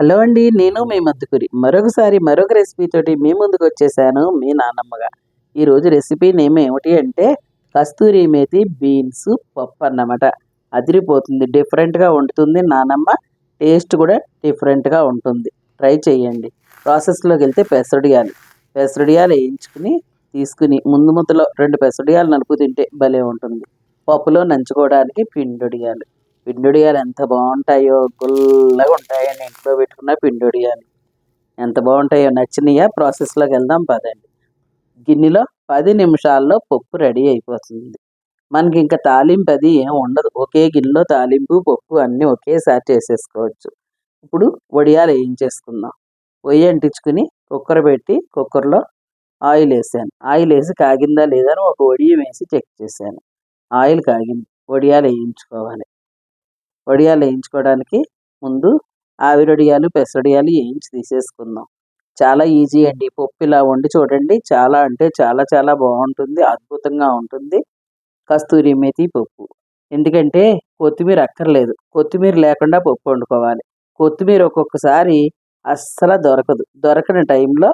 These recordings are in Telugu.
హలో అండి నేను మీ మద్దుకురి మరొకసారి మరొక రెసిపీతోటి మీ ముందుకు వచ్చేసాను మీ నాన్నమ్మగా ఈరోజు రెసిపీ నేమ్ ఏమిటి అంటే కస్తూరి మేతి బీన్స్ పప్పు అన్నమాట. అదిరిపోతుంది డిఫరెంట్గా ఉంటుంది నానమ్మ. టేస్ట్ కూడా డిఫరెంట్గా ఉంటుంది. ట్రై చేయండి. ప్రాసెస్లోకి వెళ్తే పెసరడియాలు. పెసరడియాలు వేయించుకుని తీసుకుని ముందు ముద్దలో రెండు పెసరడియాలు నలుపు తింటే భలే ఉంటుంది. పప్పులో నంచుకోవడానికి పిండుడియాలు. పిండుడియాలు ఎంత బాగుంటాయో గుల్లగా ఉంటాయని ఇంట్లో పెట్టుకున్న పిండొడియాలు ఎంత బాగుంటాయో నచ్చినాయా? ప్రాసెస్లోకి వెళ్దాం పదండి. గిన్నెలో పది నిమిషాల్లో పప్పు రెడీ అయిపోతుంది. మనకి ఇంకా తాలింపు అది ఏం ఉండదు. ఒకే గిన్నెలో తాలింపు పప్పు అన్నీ ఒకేసారి చేసేసుకోవచ్చు. ఇప్పుడు వడియాలు వేయించేసుకుందాం పొయ్యి అంటించుకుని కుక్కర్ పెట్టి కుక్కర్లో ఆయిల్ వేసాను. ఆయిల్ వేసి కాగిందా లేదా అని ఒక వడియం వేసి చెక్ చేశాను. ఆయిల్ కాగింది. వడియాలు వేయించుకోవాలి. వడియాలు వేయించుకోవడానికి ముందు ఆవిరొడియాలు పెసరడియాలు వేయించి తీసేసుకుందాం. చాలా ఈజీ అండి. పప్పు ఇలా వండి చూడండి. చాలా అంటే చాలా చాలా బాగుంటుంది. అద్భుతంగా ఉంటుంది. కస్తూరి మేతి పప్పు. ఎందుకంటే కొత్తిమీర అక్కర్లేదు. కొత్తిమీర లేకుండా పప్పు వండుకోవాలి. కొత్తిమీర ఒక్కొక్కసారి అస్సలు దొరకదు. దొరకని టైంలో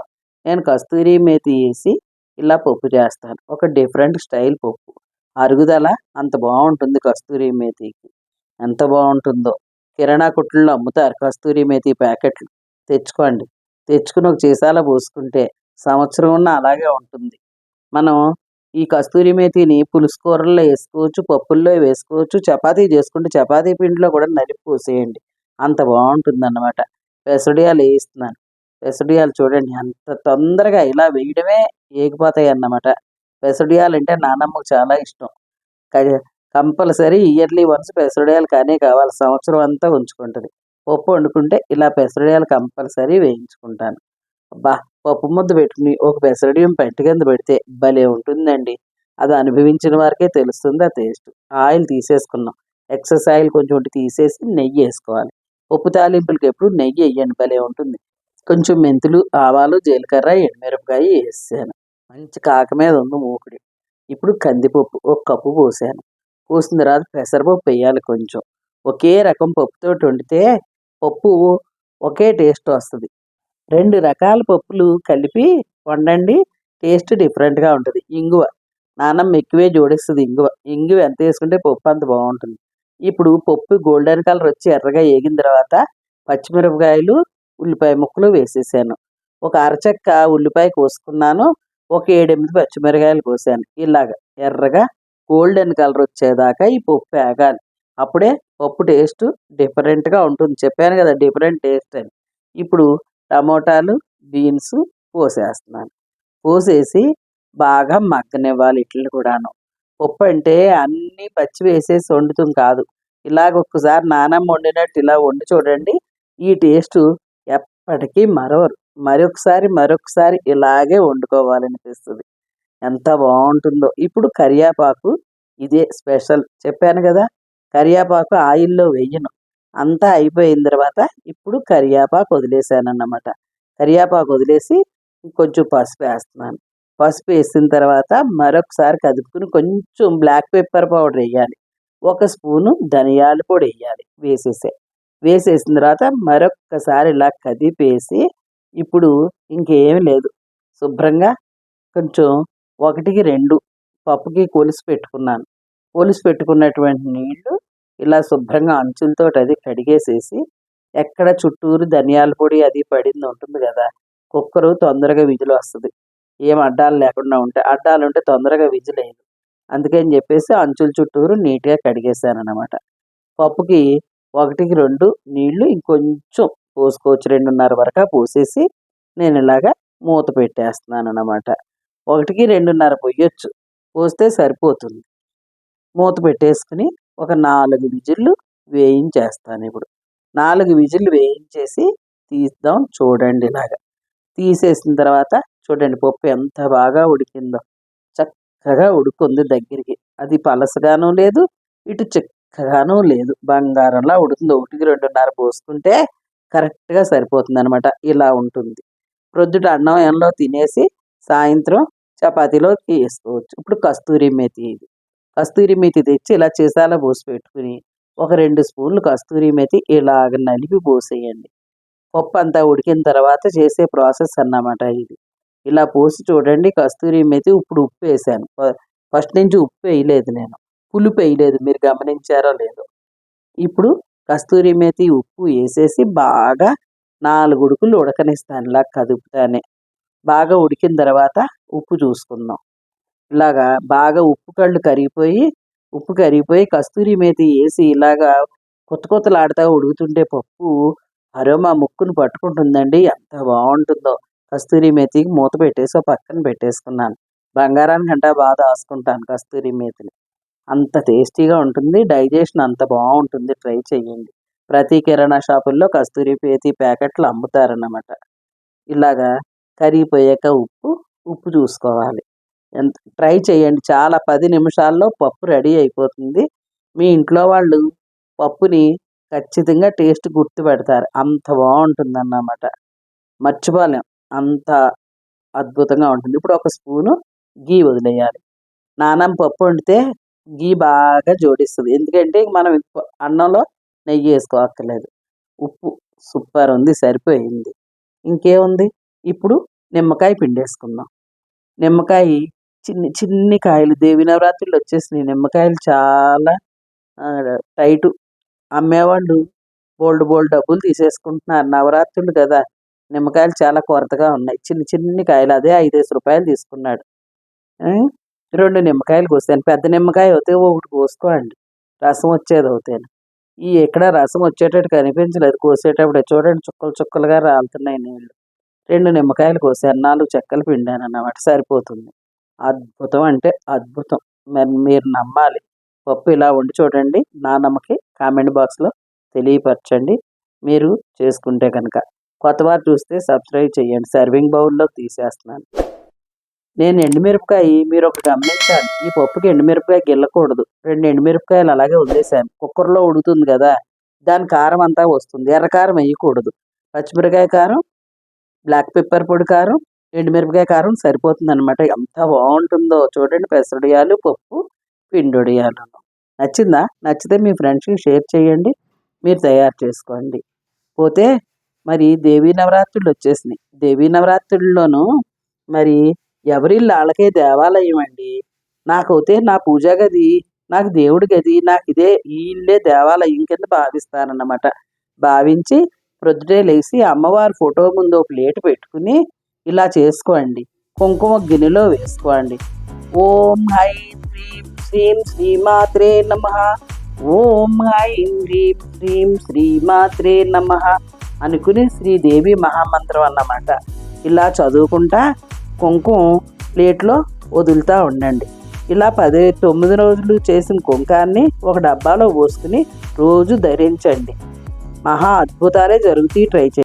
నేను కస్తూరి మేతి వేసి ఇలా పప్పు చేస్తాను. ఒక డిఫరెంట్ స్టైల్ పప్పు. అరుగుదల అంత బాగుంటుంది కస్తూరి మేతికి. ఎంత బాగుంటుందో. కిరాణా కొట్టుల్లో అమ్ముతారు. కస్తూరి మేతి ప్యాకెట్లు. తెచ్చుకోండి. తెచ్చుకుని ఒక సీసాలో పోసుకుంటే సంవత్సరం ఉన్న అలాగే ఉంటుంది. మనం ఈ కస్తూరి మేతిని పులుసు కూరల్లో వేసుకోవచ్చు పప్పుల్లో వేసుకోవచ్చు చపాతీ చేసుకుంటే చపాతీ పిండిలో కూడా నలిపి పోసేయండి. అంత బాగుంటుంది అన్నమాట పెసడియాలు వేయిస్తున్నాను. పెసడియాలు చూడండి అంత తొందరగా ఇలా వేయడమే ఏగిపోతాయి అన్నమాట పెసడియాలు అంటే నానమ్మకు చాలా ఇష్టం. కంపల్సరీ ఇయర్లీ వన్స్ పెసరడియాలు కానీ కావాలి. సంవత్సరం అంతా ఉంచుకుంటుంది. పప్పు వండుకుంటే ఇలా పెసరడియాలు కంపల్సరీ వేయించుకుంటాను. అబ్బా పప్పు ముద్ద పెట్టుకుని ఒక పెసరడియం పెట్టి కింద పెడితే భలే ఉంటుందండి. అది అనుభవించిన వారికే తెలుస్తుంది ఆ టేస్ట్. ఆయిల్ తీసేసుకున్నాం. ఎక్సెస్ ఆయిల్ కొంచెం తీసేసి నెయ్యి వేసుకోవాలి. పప్పు తాలింపులకి ఎప్పుడు నెయ్యి వేయండి భలే ఉంటుంది. కొంచెం మెంతులు ఆవాలు జీలకర్ర ఎండుమిరపకాయ వేసాను. మంచి కాక మీద ఉంది మూకుడి. ఇప్పుడు కందిపప్పు ఒక కప్పు పోసాను. పోసిన తర్వాత పెసరపప్పు వేయాలి కొంచెం. ఒకే రకం పప్పుతో వండితే పప్పు ఒకే టేస్ట్ వస్తుంది. రెండు రకాల పప్పులు కలిపి వండండి టేస్ట్ డిఫరెంట్గా ఉంటుంది. ఇంగువ. నానమ్మ ఎక్కువే జోడిస్తుంది ఇంగువ. ఇంగువ ఎంత వేసుకుంటే పప్పు అంత బాగుంటుంది. ఇప్పుడు పప్పు గోల్డెన్ కలర్ వచ్చి ఎర్రగా వేగిన తర్వాత పచ్చిమిరపకాయలు ఉల్లిపాయ ముక్కలు వేసేసాను. ఒక అరచక్క ఉల్లిపాయ కోసుకున్నాను. ఒక ఏడెనిమిది పచ్చిమిరకాయలు కోసాను. ఇలాగ ఎర్రగా గోల్డెన్ కలర్ వచ్చేదాకా ఈ పప్పు వేగాలి. అప్పుడే పప్పు టేస్ట్ డిఫరెంట్గా ఉంటుంది. చెప్పాను కదా డిఫరెంట్ టేస్ట్ అని. ఇప్పుడు టమోటాలు బీన్స్ పోసేస్తున్నాను పోసేసి బాగా మగ్గనివ్వాలి ఇట్లని కూడాను. పప్పు అంటే అన్నీ పచ్చి వేసేసి వండుతాం కాదు. ఇలాగ ఒక్కసారి నానమ్మ వండినట్టు ఇలా వండి చూడండి ఈ టేస్ట్ ఎప్పటికీ మరవరు. మరొకసారి మరొకసారి ఇలాగే వండుకోవాలనిపిస్తుంది. ఎంత బాగుంటుందో. ఇప్పుడు కరియాపాకు ఇదే స్పెషల్. చెప్పాను కదా కరియాపాకు ఆయిల్లో వేయను. అంతా అయిపోయిన తర్వాత ఇప్పుడు కరియాపాకు వదిలేసాను అన్నమాట కరియాపాకు వదిలేసి కొంచెం పసుపు వేస్తున్నాను. పసుపు వేసిన తర్వాత మరొకసారి కదుపుకుని కొంచెం బ్లాక్ పెప్పర్ పౌడర్ వేయాలి. ఒక స్పూను ధనియాల పొడి వేయాలి వేసేసే. వేసేసిన తర్వాత మరొక్కసారి ఇలా కదిపేసి ఇప్పుడు ఇంకేం లేదు. శుభ్రంగా కొంచెం ఒకటికి రెండు. పప్పుకి కొలిసి పెట్టుకున్నాను. కొలిసి పెట్టుకున్నటువంటి నీళ్ళు ఇలా శుభ్రంగా అంచులతో అది కడిగేసేసి ఎక్కడ చుట్టూరు ధనియాల పొడి అది పడింది ఉంటుంది కదా కుక్కరు తొందరగా విజులు వస్తుంది. ఏం అడ్డాలు లేకుండా ఉంటే అడ్డాలు ఉంటే తొందరగా విజులేదు అందుకని చెప్పేసి అంచుల చుట్టూరు నీట్గా కడిగేసాను అనమాట పప్పుకి ఒకటికి రెండు నీళ్ళు ఇంకొంచెం పోసుకోవచ్చు రెండున్నర వరకు పోసేసి నేను ఇలాగా మూత పెట్టేస్తున్నాను అనమాట ఒకటికి రెండున్నర పొయ్యొచ్చు పోస్తే సరిపోతుంది. మూత పెట్టేసుకుని ఒక నాలుగు విజిల్లు వేయించేస్తాను ఇప్పుడు. నాలుగు విజిల్లు వేయించేసి తీద్దాం చూడండి ఇలాగా. తీసేసిన తర్వాత చూడండి పప్పు ఎంత బాగా ఉడికిందో. చక్కగా ఉడుకుంది దగ్గరికి. అది పలసగాను లేదు ఇటు చిక్కగాను లేదు. బంగారంలా ఉడుతుంది. ఒకటికి రెండున్నర పోసుకుంటే కరెక్ట్గా సరిపోతుంది అనమాట ఇలా ఉంటుంది. ప్రొద్దుట అన్నం ఎంలో తినేసి సాయంత్రం చపాతీలోకి వేసుకోవచ్చు ఇప్పుడు కస్తూరి మేతి ఇది. కస్తూరి మేతి తెచ్చి ఇలా చేసాల పోసి పెట్టుకుని ఒక రెండు స్పూన్లు కస్తూరి మేతి ఇలాగ నలిపి పోసేయండి. పప్పు అంతా ఉడికిన తర్వాత చేసే ప్రాసెస్ అన్నమాట ఇది. ఇలా పోసి చూడండి కస్తూరి మేతి ఇప్పుడు ఉప్పు వేసాను. ఫస్ట్ నుంచి ఉప్పు వేయలేదు నేను. పులుపు వేయలేదు. మీరు గమనించారో లేదో. ఇప్పుడు కస్తూరి మేతి ఉప్పు వేసేసి బాగా నాలుగు ఉడుకులు ఉడకనిస్తాను. ఇలా కదుపుతానే. బాగా ఉడికిన తర్వాత ఉప్పు చూసుకుందాం. ఇలాగా బాగా ఉప్పు కళ్ళు కరిగిపోయి ఉప్పు కరిగిపోయి కస్తూరి మేతి వేసి ఇలాగా కొత్త కొత్తలాడుతా ఉడుకుతుంటే పప్పు అరోమా ముక్కును పట్టుకుంటుందండి. ఎంత బాగుంటుందో. కస్తూరి మేతికి మూత పెట్టేసి పక్కన పెట్టేసుకున్నాను. బంగారానికంటే బాగా దాచుకుంటాను కస్తూరి మేతిని. అంత టేస్టీగా ఉంటుంది. డైజెషన్ అంత బాగుంటుంది. ట్రై చేయండి ప్రతి కిరాణా షాపుల్లో కస్తూరి మేతి ప్యాకెట్లు అమ్ముతారన్నమాట. ఇలాగా కరిగిపోయాక ఉప్పు ఉప్పు చూసుకోవాలి. ఎంత ట్రై చేయండి. చాలా పది నిమిషాల్లో పప్పు రెడీ అయిపోతుంది. మీ ఇంట్లో వాళ్ళు పప్పుని ఖచ్చితంగా టేస్ట్ గుర్తుపెడతారు అంత బాగుంటుంది అన్నమాట మర్చిపోలేం. అంత అద్భుతంగా ఉంటుంది. ఇప్పుడు ఒక స్పూను గీ వదిలేయాలి. నానం పప్పు వండితే గీ బాగా జోడిస్తుంది. ఎందుకంటే మనం అన్నంలో నెయ్యి వేసుకోక్కర్లేదు. ఉప్పు సూపర్ ఉంది. సరిపోయింది. ఇంకేముంది? ఇప్పుడు నిమ్మకాయ పిండేసుకుందాం. నిమ్మకాయ చిన్ని చిన్ని కాయలు దేవి నవరాత్రులు వచ్చేసినాయి. నిమ్మకాయలు చాలా టైటు. అమ్మేవాళ్ళు బోల్డ్ బోల్డ్ డబ్బులు తీసేసుకుంటున్నారు. నవరాత్రులు కదా నిమ్మకాయలు చాలా కొరతగా ఉన్నాయి. చిన్ని చిన్ని కాయలు అదే ఐదేసి రూపాయలు తీసుకున్నాడు. రెండు నిమ్మకాయలు కోసాను పెద్ద నిమ్మకాయ అయితే ఒకటి కోసుకోండి. రసం వచ్చేది అవుతాను ఈ ఎక్కడ రసం వచ్చేటట్టు కనిపించలేదు. కోసేటప్పుడు చూడండి చుక్కలు చుక్కలుగా రాలుతున్నాయి నీళ్ళు రెండు నిమ్మకాయలు కోసాను నాలుగు చెక్కలు పిండాను అన్నమాట సరిపోతుంది. అద్భుతం అంటే అద్భుతం. మరి మీరు నమ్మాలి. పప్పు ఇలా వండి చూడండి నా నమ్మకి కామెంట్ బాక్స్లో తెలియపరచండి. మీరు చేసుకుంటే కనుక కొత్తవారు చూస్తే సబ్స్క్రైబ్ చేయండి. సర్వింగ్ బౌల్లో తీసేస్తున్నాను. నేను ఎండుమిరపకాయ మీరు ఒక గమనించాలి. ఈ పప్పుకి ఎండుమిరపకాయ గిల్లకూడదు. రెండు ఎండుమిరపకాయలు అలాగే వదిలేసాను. కుక్కర్లో ఉడుకుతుంది కదా దాని కారం అంతా వస్తుంది. ఎర్ర కారం వేయకూడదు. పచ్చిమిరకాయ కారం బ్లాక్ పెప్పర్ పొడి కారం ఎండుమిరపకాయ కారం సరిపోతుంది అనమాట ఎంత బాగుంటుందో చూడండి పెసరడియాలు పప్పు పిండొడియాలు. నచ్చిందా? నచ్చితే మీ ఫ్రెండ్స్కి షేర్ చేయండి. మీరు తయారు చేసుకోండి. పోతే మరి దేవీ నవరాత్రులు వచ్చేసినాయి. దేవీ నవరాత్రుల్లోనూ మరి ఎవరిళ్ళు వాళ్ళకే దేవాలయం అండి. నాకైతే నా పూజా గది నాకు దేవుడి గది నాకు ఇదే ఈ ఇల్లే దేవాలయం కింద భావిస్తానన్నమాట. భావించి ప్రొద్దుటే లేచి అమ్మవారి ఫోటో ముందు ఒక ప్లేట్ పెట్టుకుని ఇలా చేసుకోండి. కుంకుమ గిన్నెలో వేసుకోండి. ఓం హైం హ్రీం శ్రీం శ్రీమాత్రే నమ. ఓం హైం హ్రీం శ్రీం శ్రీమాత్రే నమ అనుకుని శ్రీదేవి మహామంత్రం అన్నమాట. ఇలా చదువుకుంటా కుంకుమ ప్లేట్లో వదులుతూ ఉండండి. ఇలా పది తొమ్మిది రోజులు చేసిన కుంకాన్ని ఒక డబ్బాలో పోసుకుని రోజు ధరించండి. మహా అద్భుతాలే జరుగుతాయి ట్రై చేయండి